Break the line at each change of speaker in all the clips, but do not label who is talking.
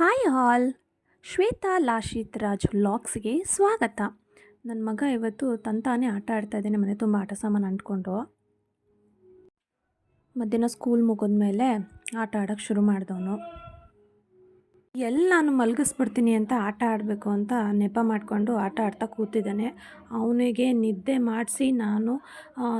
Hi ಹಾಲ್ ಶ್ವೇತಾ ಲಾಶಿತ್ ರಾಜ್ ಲಾಕ್ಸ್ಗೆ ಸ್ವಾಗತ. ನನ್ನ ಮಗ ಇವತ್ತು ತಂತಾನೆ ಆಟ ಆಡ್ತಾ ಇದ್ದಾನೆ, ಮನೆ ತುಂಬ ಆಟ ಸಾಮಾನು ಅಂಟ್ಕೊಂಡು. ಮಧ್ಯಾಹ್ನ ಸ್ಕೂಲ್ ಮುಗಿದ್ಮೇಲೆ ಆಟ ಆಡೋಕ್ಕೆ ಶುರು ಮಾಡಿದವನು. ಎಲ್ಲಿ ನಾನು ಮಲಗಿಸ್ಬಿಡ್ತೀನಿ ಅಂತ ಆಟ ಆಡಬೇಕು ಅಂತ ನೆಪ ಮಾಡಿಕೊಂಡು ಆಟ ಆಡ್ತಾ ಕೂತಿದ್ದಾನೆ. ಅವನಿಗೆ ನಿದ್ದೆ ಮಾಡಿಸಿ ನಾನು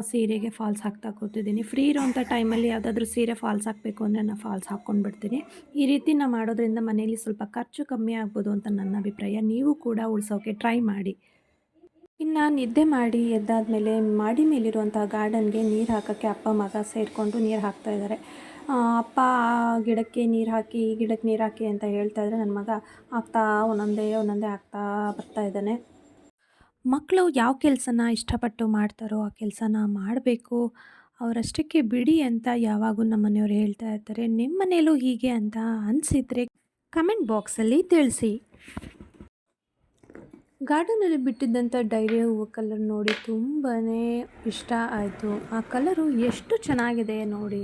ಸೀರೆಗೆ ಫಾಲ್ಸ್ ಹಾಕ್ತಾ ಕೂತಿದ್ದೀನಿ. ಫ್ರೀ ಇರೋಂಥ ಟೈಮಲ್ಲಿ ಯಾವುದಾದ್ರೂ ಸೀರೆ ಫಾಲ್ಸ್ ಹಾಕಬೇಕು ಅಂದರೆ ನಾನು ಫಾಲ್ಸ್ ಹಾಕ್ಕೊಂಡು ಬಿಡ್ತೀನಿ ಈ ರೀತಿ ನಾನು ಮಾಡೋದ್ರಿಂದ ಮನೆಯಲ್ಲಿ ಸ್ವಲ್ಪ ಖರ್ಚು ಕಮ್ಮಿ ಆಗ್ಬೋದು ಅಂತ ನನ್ನ ಅಭಿಪ್ರಾಯ. ನೀವು ಕೂಡ ಉಳಿಸೋಕೆ ಟ್ರೈ ಮಾಡಿ. ಇನ್ನು ನಿದ್ದೆ ಮಾಡಿ ಎದ್ದಾದ ಮೇಲೆ ಮಾಡಿ ಮೇಲಿರುವಂಥ ಗಾರ್ಡನ್ಗೆ ನೀರು ಹಾಕೋಕ್ಕೆ ಅಪ್ಪ ಮಗ ಸೇರಿಕೊಂಡು ನೀರು ಹಾಕ್ತಾ ಇದ್ದಾರೆ. ಆ, ಅಪ್ಪ ಗಿಡಕ್ಕೆ ನೀರು ಹಾಕಿ, ಈ ಗಿಡಕ್ಕೆ ನೀರು ಹಾಕಿ ಅಂತ ಹೇಳ್ತಾ ಇದ್ರೆ ನನ್ನ ಮಗ ಆಗ್ತಾ ಒಂದೊಂದೇ ಒಂದೊಂದೇ ಆಗ್ತಾ ಬರ್ತಾ ಇದ್ದಾನೆ. ಮಕ್ಕಳು ಯಾವ ಕೆಲಸನ ಇಷ್ಟಪಟ್ಟು ಮಾಡ್ತಾರೋ ಆ ಕೆಲಸನ ಮಾಡಬೇಕು. ಅವರಷ್ಟಕ್ಕೆ ಬಿಡಿ ಅಂತ ಯಾವಾಗೂ ನಮ್ಮ ಮನೆಯವರು ಹೇಳ್ತಾ ಇರ್ತಾರೆ. ನಿಮ್ಮ ಮನೇಲೂ ಹೀಗೆ ಅಂತ ಅನಿಸಿದರೆ ಕಮೆಂಟ್ ಬಾಕ್ಸಲ್ಲಿ ತಿಳಿಸಿ. ಗಾರ್ಡನಲ್ಲಿ ಬಿಟ್ಟಿದ್ದಂಥ ಡೈರಿ ಹೂವು ಕಲರ್ ನೋಡಿ ತುಂಬಾ ಇಷ್ಟ ಆಯಿತು. ಆ ಕಲರು ಎಷ್ಟು ಚೆನ್ನಾಗಿದೆ ನೋಡಿ.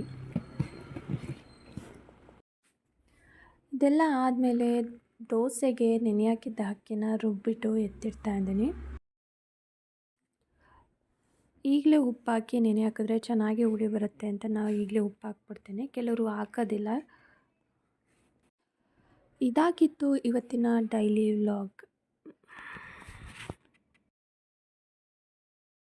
ಇದೆಲ್ಲ ಆದಮೇಲೆ ದೋಸೆಗೆ ನೆನೆ ಹಾಕಿದ್ದ ಅಕ್ಕಿನ ರುಬ್ಬಿಟ್ಟು ಎತ್ತಿಡ್ತಾ ಇದ್ದೀನಿ. ಈಗಲೇ ಉಪ್ಪು ಹಾಕಿ ನೆನೆ ಹಾಕಿದ್ರೆ ಚೆನ್ನಾಗಿ ಉಳಿ ಬರುತ್ತೆ ಅಂತ ನಾವು ಈಗಲೇ ಉಪ್ಪು ಹಾಕ್ಬಿಡ್ತೇನೆ ಕೆಲವರು ಹಾಕೋದಿಲ್ಲ. ಇದಾಗಿತ್ತು ಇವತ್ತಿನ ಡೈಲಿ ವ್ಲಾಗ್.